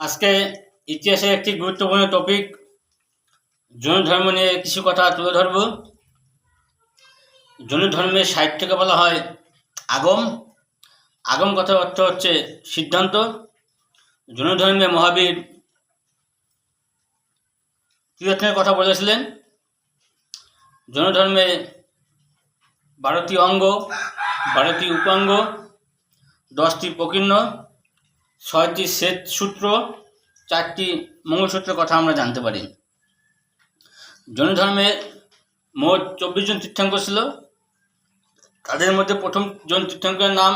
আজকে ইতিহাসের একটি গুরুত্বপূর্ণ টপিক জৈন ধর্ম নিয়ে কিছু কথা তুলে ধরব। জৈন ধর্মের সাহিত্যকে বলা হয় আগম। আগম কথার অর্থ হচ্ছে সিদ্ধান্ত। জৈন ধর্মে মহাবীর ত্রিরত্নের কথা বলেছিলেন। জৈন ধর্মে বারোটি অঙ্গ, বারোটি উপাঙ্গ, দশটি প্রকীর্ণ। ছয়টি শ্বেত সূত্র, চারটি মঙ্গলসূত্রের কথা আমরা জানতে পারি। জৈন ধর্মে মোট চব্বিশ জন তীর্থাঙ্ক ছিল। তাদের মধ্যে প্রথম জন তীর্থাঙ্কের নাম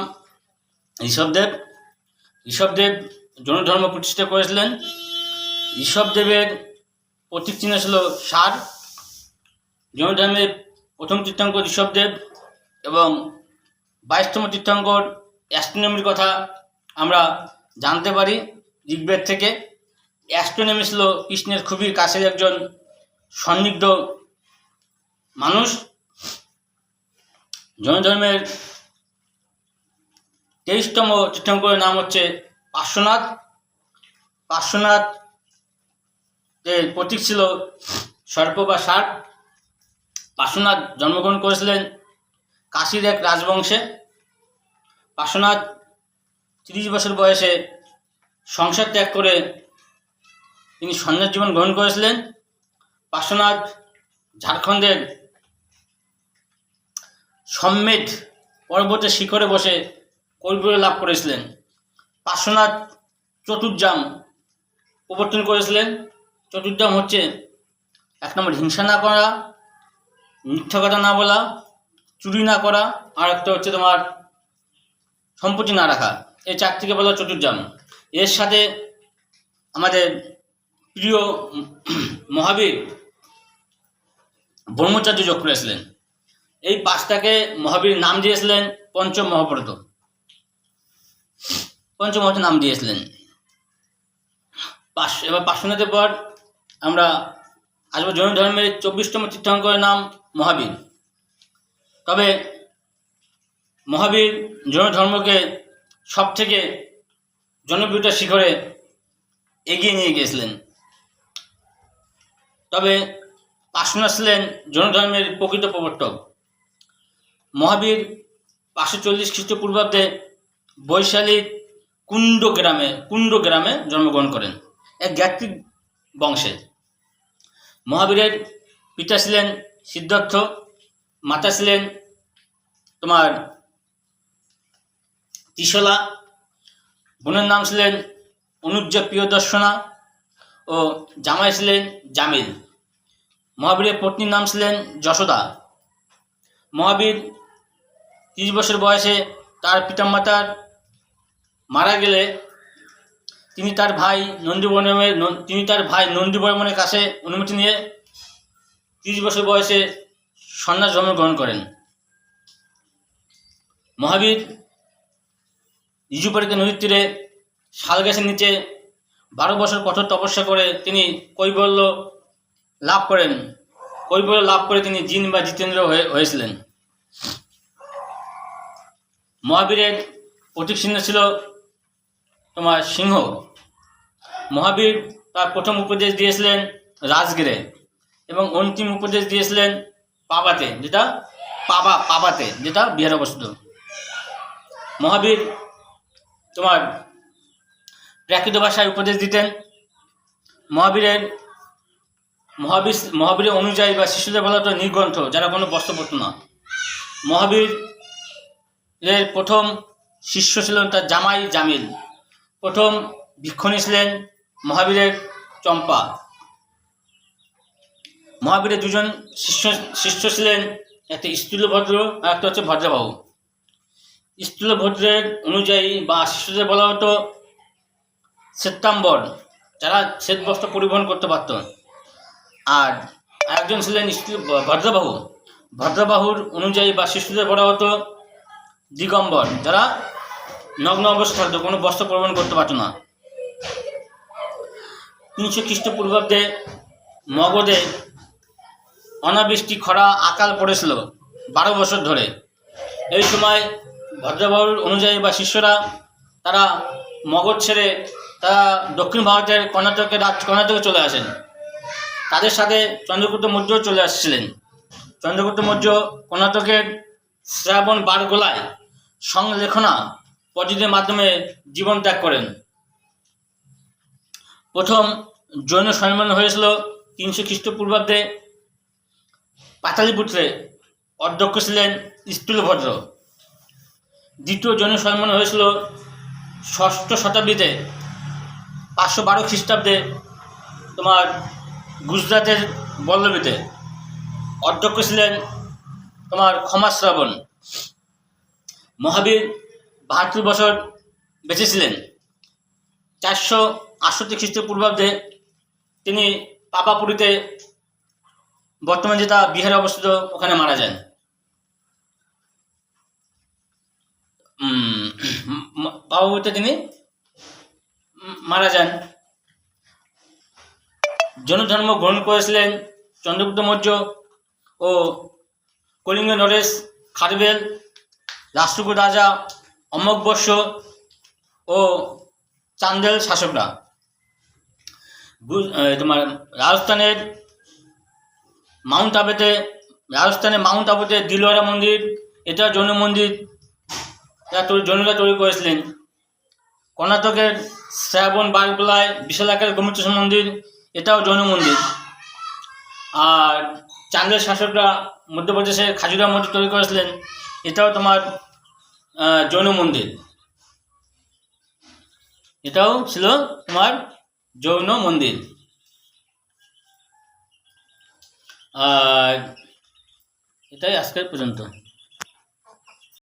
ঋষভদেব। ঋষভদেব জৈন ধর্ম প্রতিষ্ঠা করেছিলেন। ঋষভদেবের প্রতীক চিহ্ন ছিল সার। জৈন ধর্মের প্রথম তীর্থাঙ্ক ঋষভদেব এবং বাইশতম তীর্থাঙ্কর অ্যাস্ট্রোনমির কথা আমরা জানতে পারি ঋগ্বেদ থেকে। অ্যাস্ট্রোনমি ছিল কৃষ্ণের খুবই কাছের একজন সন্নিগ্ধ মানুষ। জৈন ধর্মের তেইশতম তীর্থঙ্করের নাম হচ্ছে পার্শ্বনাথ। পার্শ্বনাথ এর প্রতীক ছিল সর্প বা ষাট। পার্শ্বনাথ জন্মগ্রহণ করেছিলেন কাশীর এক রাজবংশে। পার্শ্বনাথ তিরিশ বছর বয়সে সংসার ত্যাগ করে তিনি সন্ন্যাস জীবন গ্রহণ করেছিলেন। পার্শ্বনাথ ঝাড়খণ্ডের সম্মেদ পর্বতের শিখরে বসে কৈবল্য লাভ করেছিলেন। পার্শ্বনাথ চতুর্জাম প্রবর্তন করেছিলেন। চতুর্জাম হচ্ছে এক নম্বর হিংসা না করা, মিথ্যা কথা না বলা, চুরি না করা, আর একটা হচ্ছে তোমার সম্পত্তি না রাখা। এই চারটিকে বলা চতুর্জাম এর সাথে আমাদের প্রিয় মহাবীর ব্রহ্মচার্য যোগ করেছিলেন। এই পাঁচটাকে মহাবীর নাম দিয়েছিলেন পঞ্চম মহাব্রত। পঞ্চম মহাব্রত নাম দিয়েছিলেন। পাশ এবার পার্শ্বনাথের পর আমরা আসব জৈন ধর্মের চব্বিশতম তীর্থঙ্করের নাম মহাবীর। তবে মহাবীর জৈন ধর্মকে সব থেকে জনপ্রিয়তার শিখরে এগিয়ে নিয়ে গিয়েছিলেন তবে পার্শ্বনাথ ছিলেন জৈন ধর্মের প্রকৃত প্রবর্তক। মহাবীর পাঁচশো চল্লিশ খ্রিস্টপূর্বাব্দে বৈশালীর কুণ্ড গ্রামে কুণ্ড গ্রামে জন্মগ্রহণ করেন, এক জ্ঞাতিক বংশে। মহাবীরের পিতা ছিলেন সিদ্ধার্থ, মাতা ছিলেন তোমার ত্রিশলা বোনের নাম ছিলেন অনুজ্জা প্রিয়দর্শনা ও জামাই ছিলেন জামিল। মহাবীরের পত্নীর নাম ছিলেন যশোদা। মহাবীর তিরিশ বছর বয়সে তার পিতামাতার মারা গেলে তিনি তার ভাই নন্দীবর্মনের তিনি তার ভাই নন্দীবর্মনের কাছে অনুমতি নিয়ে তিরিশ বছর বয়সে সন্ন্যাস ধর্ম গ্রহণ করেন। মহাবীর ঋজুপারিকা নদীর তীরে শাল গাছের নিচে বারো বছর কঠোর তপস্যা করে তিনি কৈবল্য লাভ করেন। কৈবল্য লাভ করে তিনি জিন বা জিতেন্দ্র হয়ে হয়েছিলেন। মহাবীরের প্রতীক চিহ্ন ছিল তোমার সিংহ। মহাবীর তার প্রথম উপদেশ দিয়েছিলেন রাজগিরে এবং অন্তিম উপদেশ দিয়েছিলেন পাবাতে, যেটা পাবা পাবাতে, যেটা বিহার অবস্থিত। মহাবীর তোমার প্রাকৃত ভাষায় উপদেশ দিতেন। মহাবীরের, মহাবীর মহাবীরের অনুযায়ী বা শিশুদের বলা হতো নির্গ্রন্থ, যারা কোনো বস্ত্র না। মহাবীর এর প্রথম শিষ্য ছিলেন তার জামাই জামিল। প্রথম ভিক্ষণী ছিলেন মহাবীরের চম্পা। মহাবীরের দুজন শিষ্য শিষ্য ছিলেন, একটা স্থূলভদ্র আর একটা হচ্ছে ভদ্রবাহু। স্থূলভদ্রের অনুযায়ী বা শিষ্যদের বলা হতো শ্বেতাম্বর, যারা শ্বেত বস্ত্র পরিবহন করতে পারত। আর একজন ছিলেন ভদ্রবাহু। ভদ্রবাহুর অনুযায়ী বা শিশুদের বলা হতো দিগম্বর, যারা নগ্ন অবস্থা কোনো বস্ত্র পরিবহন করতে পারতো না। তিনশো খ্রিস্টপূর্বাব্দে মগধে অনাবৃষ্টি খরা আকাল পড়েছিল, বারো বছর ধরে। এই সময় ভদ্রবাবুর অনুযায়ী বা শিষ্যরা, তারা মগধ ছেড়ে তারা দক্ষিণ ভারতের কর্ণাটকের রাজ, কর্ণাটকে চলে আসেন। তাদের সাথে চন্দ্রগুপ্ত মৌর্যও চলে আসছিলেন। চন্দ্রগুপ্ত মৌর্য কর্ণাটকের শ্রাবণ বারগোলায় সংলেখনা পদ্ধতির মাধ্যমে জীবন ত্যাগ করেন। প্রথম জৈন সম্মেলন হয়েছিল তিনশো খ্রিস্টপূর্বাব্দে। পাতালিপুত্রে অধ্যক্ষ ছিলেন স্থূলভদ্র। দ্বিতীয় জৈন সম্মেলন হয়েছিল ষষ্ঠ শতাব্দীতে, পাঁচশো বারো খ্রিস্টাব্দে তোমার গুজরাটের বল্লভীতে। অধ্যক্ষ ছিলেন তোমার ক্ষমা শ্রাবণ। মহাবীর বাহাত্তর বছর বেঁচে ছিলেন। চারশো আটষট্টি খ্রিস্টপূর্বাব্দে তিনি পাপাপুরীতে বর্তমান যেটা বিহারে অবস্থিত, ওখানে মারা যান। ম- পাপাপুরীতে তিনি মারা যান। জৈন ধর্ম গ্রহণ করেছিলেন চন্দ্রগুপ্ত মৌর্য ও কলিঙ্গ নরেশ খারবেল রাষ্ট্রকূট রাজা অমোঘ বর্ষ ও চান্দেল শাসকরা। তোমার রাজস্থানের মাউন্ট আবেতে রাজস্থানের মাউন্ট আবুতে দিলওয়ারা মন্দির, এটা জৈন মন্দির জৈনরা তৈরি করেছিলেন। কর্ণাটকের শ্রাবণ বারগুলায় বিশাল আকারের গোমতেশ্বর মন্দির, এটাও জৈন মন্দির। আর চান্দের শাসকরা মধ্যপ্রদেশের খাজুরা মন্দির তৈরি করেছিলেন, এটাও তোমার জৈন মন্দির। এটাও ছিল তোমার জৈন মন্দির। আর এটাই আজকের পর্যন্ত।